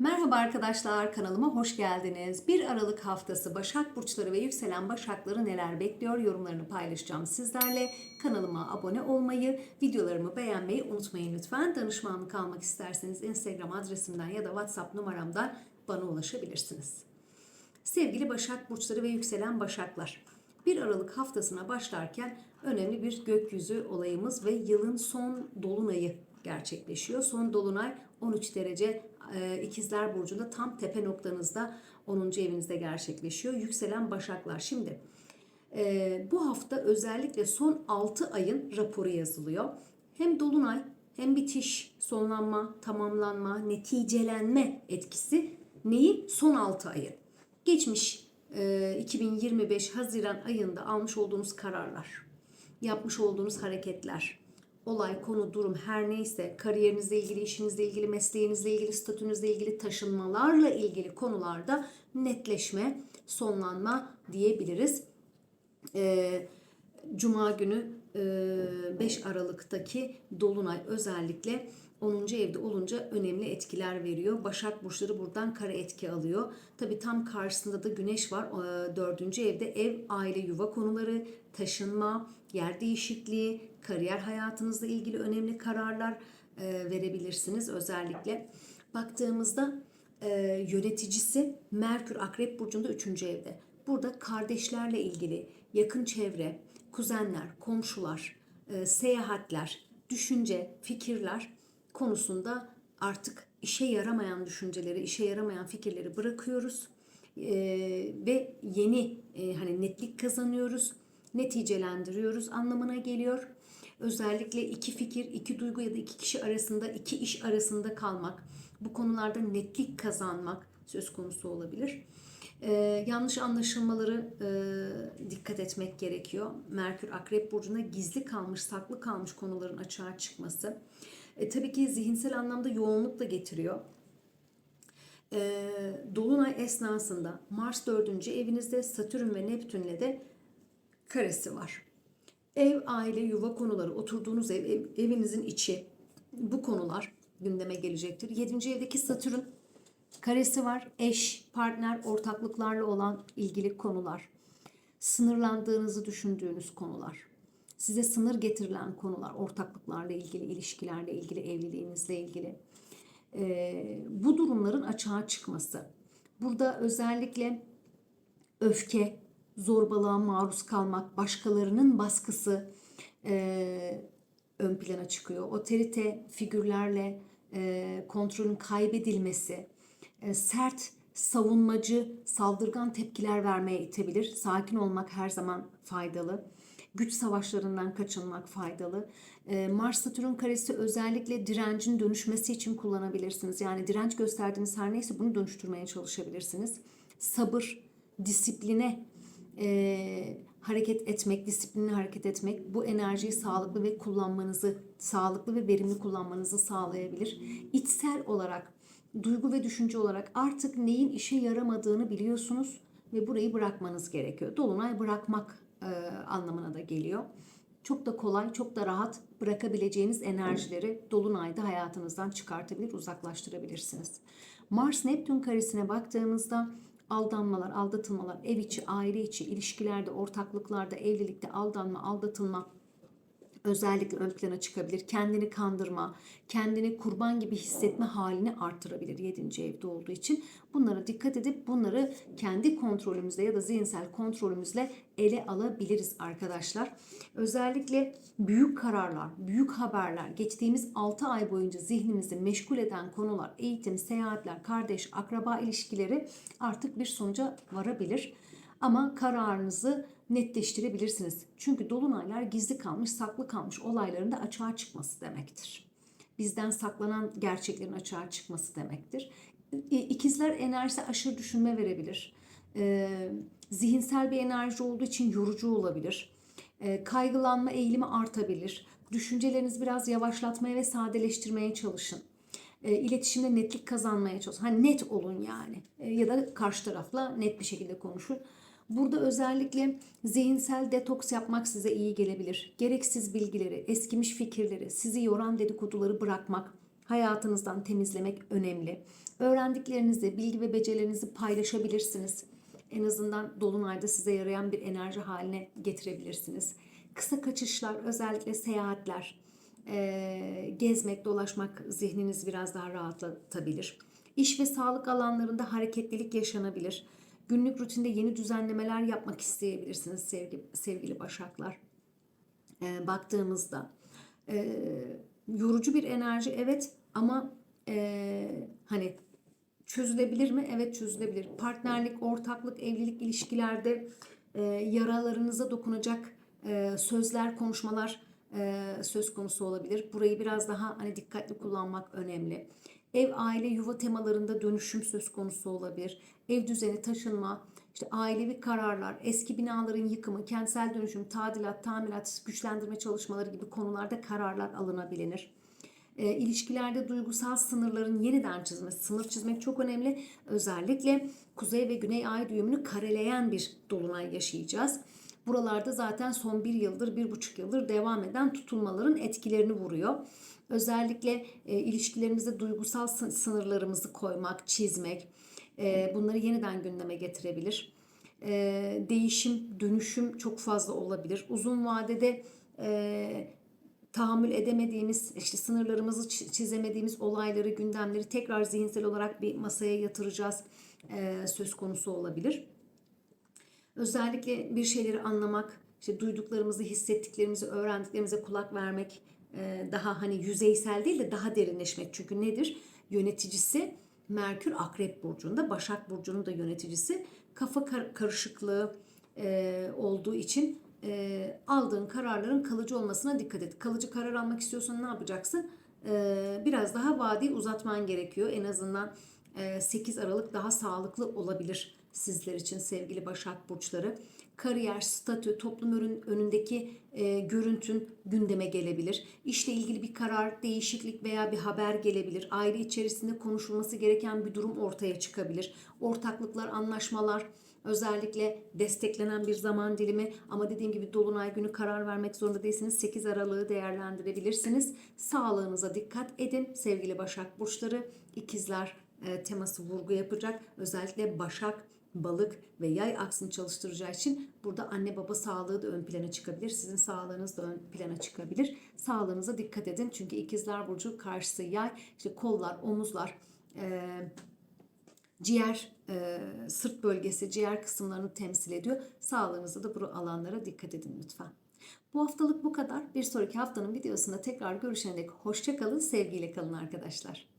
Merhaba arkadaşlar kanalıma hoş geldiniz. 1 Aralık haftası Başak Burçları ve yükselen Başakları neler bekliyor yorumlarını paylaşacağım sizlerle. Kanalıma abone olmayı, videolarımı beğenmeyi unutmayın lütfen. Danışmanlık almak isterseniz Instagram adresimden ya da WhatsApp numaramdan bana ulaşabilirsiniz. Sevgili Başak Burçları ve yükselen Başaklar. 1 Aralık haftasına başlarken önemli bir gökyüzü olayımız ve yılın son dolunayı gerçekleşiyor. Son dolunay 13 derece e, İkizler Burcu'nda tam tepe noktanızda 10. evinizde gerçekleşiyor. Yükselen Başaklar. Şimdi e, bu hafta özellikle son 6 ayın raporu yazılıyor. Hem dolunay hem bitiş, sonlanma, tamamlanma, neticelenme etkisi neyi? Son 6 ayı. Geçmiş e, 2025 Haziran ayında almış olduğunuz kararlar, yapmış olduğunuz hareketler, olay, konu, durum her neyse kariyerinizle ilgili, işinizle ilgili, mesleğinizle ilgili, statünüzle ilgili, taşınmalarla ilgili konularda netleşme, sonlanma diyebiliriz. Ee, Cuma günü e, 5 Aralık'taki Dolunay özellikle 10. evde olunca önemli etkiler veriyor. Başak burçları buradan kara etki alıyor. Tabi tam karşısında da Güneş var. 4. evde ev, aile, yuva konuları, taşınma, yer değişikliği, kariyer hayatınızla ilgili önemli kararlar e, verebilirsiniz özellikle. Baktığımızda e, yöneticisi Merkür Akrep Burcu'nda 3. evde. Burada kardeşlerle ilgili yakın çevre, kuzenler, komşular, e, seyahatler, düşünce, fikirler konusunda artık işe yaramayan düşünceleri, işe yaramayan fikirleri bırakıyoruz e, ve yeni e, hani netlik kazanıyoruz, neticelendiriyoruz anlamına geliyor. Özellikle iki fikir, iki duygu ya da iki kişi arasında, iki iş arasında kalmak, bu konularda netlik kazanmak söz konusu olabilir. Ee, yanlış anlaşılmaları e, dikkat etmek gerekiyor. Merkür Akrep Burcu'nda gizli kalmış, saklı kalmış konuların açığa çıkması. E, tabii ki zihinsel anlamda yoğunluk da getiriyor. E, Dolunay esnasında Mars 4. evinizde Satürn ve Neptün'le de karesi var. Ev, aile, yuva konuları, oturduğunuz ev, ev evinizin içi bu konular gündeme gelecektir. 7. evdeki Satürn karesi var. Eş, partner, ortaklıklarla olan ilgili konular. Sınırlandığınızı düşündüğünüz konular. Size sınır getirilen konular, ortaklıklarla ilgili, ilişkilerle ilgili, evliliğinizle ilgili. Ee, bu durumların açığa çıkması. Burada özellikle öfke, zorbalığa maruz kalmak, başkalarının baskısı e, ön plana çıkıyor. Otorite figürlerle e, kontrolün kaybedilmesi, e, sert, savunmacı, saldırgan tepkiler vermeye itebilir. Sakin olmak her zaman faydalı. Güç savaşlarından kaçınmak faydalı. E, Mars Satürn karesi özellikle direncin dönüşmesi için kullanabilirsiniz. Yani direnç gösterdiğiniz her neyse bunu dönüştürmeye çalışabilirsiniz. Sabır, disipline e, hareket etmek, disiplinli hareket etmek bu enerjiyi sağlıklı ve kullanmanızı, sağlıklı ve verimli kullanmanızı sağlayabilir. İçsel olarak, duygu ve düşünce olarak artık neyin işe yaramadığını biliyorsunuz ve burayı bırakmanız gerekiyor. Dolunay bırakmak e, anlamına da geliyor. Çok da kolay, çok da rahat bırakabileceğiniz enerjileri Dolunay'da hayatınızdan çıkartabilir, uzaklaştırabilirsiniz. Mars Neptün karesine baktığımızda aldanmalar, aldatılmalar, ev içi, aile içi, ilişkilerde, ortaklıklarda, evlilikte aldanma, aldatılma özellikle ön plana çıkabilir. Kendini kandırma, kendini kurban gibi hissetme halini artırabilir 7. evde olduğu için. Bunlara dikkat edip bunları kendi kontrolümüzle ya da zihinsel kontrolümüzle ele alabiliriz arkadaşlar. Özellikle büyük kararlar, büyük haberler, geçtiğimiz 6 ay boyunca zihnimizi meşgul eden konular, eğitim, seyahatler, kardeş, akraba ilişkileri artık bir sonuca varabilir. Ama kararınızı netleştirebilirsiniz. Çünkü dolunaylar gizli kalmış, saklı kalmış olayların da açığa çıkması demektir. Bizden saklanan gerçeklerin açığa çıkması demektir. İkizler enerjisi aşırı düşünme verebilir. Zihinsel bir enerji olduğu için yorucu olabilir. Kaygılanma eğilimi artabilir. Düşüncelerinizi biraz yavaşlatmaya ve sadeleştirmeye çalışın. E, iletişimde netlik kazanmaya çalışın. Hani net olun yani. Ya da karşı tarafla net bir şekilde konuşun. Burada özellikle zihinsel detoks yapmak size iyi gelebilir. Gereksiz bilgileri, eskimiş fikirleri, sizi yoran dedikoduları bırakmak, hayatınızdan temizlemek önemli. Öğrendiklerinizi, bilgi ve becerilerinizi paylaşabilirsiniz. En azından dolunayda size yarayan bir enerji haline getirebilirsiniz. Kısa kaçışlar, özellikle seyahatler, gezmek, dolaşmak zihninizi biraz daha rahatlatabilir. İş ve sağlık alanlarında hareketlilik yaşanabilir. Günlük rutinde yeni düzenlemeler yapmak isteyebilirsiniz sevgi, sevgili başaklar. E, baktığımızda e, yorucu bir enerji evet ama e, hani çözülebilir mi? Evet çözülebilir. Partnerlik, ortaklık, evlilik ilişkilerde e, yaralarınıza dokunacak e, sözler, konuşmalar e, söz konusu olabilir. Burayı biraz daha hani dikkatli kullanmak önemli. Ev, aile, yuva temalarında dönüşüm söz konusu olabilir. Ev düzeni, taşınma, işte ailevi kararlar, eski binaların yıkımı, kentsel dönüşüm, tadilat, tamirat, güçlendirme çalışmaları gibi konularda kararlar alınabilir. E, ilişkilerde duygusal sınırların yeniden çizmesi, sınır çizmek çok önemli. Özellikle kuzey ve güney ay düğümünü kareleyen bir dolunay yaşayacağız. Buralarda zaten son bir yıldır, bir buçuk yıldır devam eden tutulmaların etkilerini vuruyor. Özellikle e, ilişkilerimizde duygusal sınırlarımızı koymak, çizmek, e, bunları yeniden gündeme getirebilir. E, değişim, dönüşüm çok fazla olabilir. Uzun vadede e, tahammül edemediğimiz, işte sınırlarımızı çizemediğimiz olayları, gündemleri tekrar zihinsel olarak bir masaya yatıracağız e, söz konusu olabilir. Özellikle bir şeyleri anlamak, işte duyduklarımızı, hissettiklerimizi, öğrendiklerimize kulak vermek e, daha hani yüzeysel değil de daha derinleşmek. Çünkü nedir? Yöneticisi Merkür Akrep Burcu'nda, Başak Burcu'nun da yöneticisi kafa karışıklığı e, olduğu için e, aldığın kararların kalıcı olmasına dikkat et. Kalıcı karar almak istiyorsan ne yapacaksın? Biraz daha vadi uzatman gerekiyor. En azından e, 8 Aralık daha sağlıklı olabilir sizler için sevgili Başak Burçları. Kariyer, statü, toplum önündeki e, görüntün gündeme gelebilir. İşle ilgili bir karar, değişiklik veya bir haber gelebilir. Aile içerisinde konuşulması gereken bir durum ortaya çıkabilir. Ortaklıklar, anlaşmalar, özellikle desteklenen bir zaman dilimi ama dediğim gibi dolunay günü karar vermek zorunda değilsiniz. 8 Aralık'ı değerlendirebilirsiniz. Sağlığınıza dikkat edin sevgili Başak Burçları. ikizler e, teması vurgu yapacak. Özellikle Başak, balık ve yay aksını çalıştıracağı için burada anne baba sağlığı da ön plana çıkabilir. Sizin sağlığınız da ön plana çıkabilir. Sağlığınıza dikkat edin. Çünkü ikizler burcu karşısı yay, işte kollar, omuzlar, e, ciğer, e, sırt bölgesi, ciğer kısımlarını temsil ediyor. Sağlığınıza da bu alanlara dikkat edin lütfen. Bu haftalık bu kadar. Bir sonraki haftanın videosunda tekrar görüşene dek hoşçakalın, sevgiyle kalın arkadaşlar.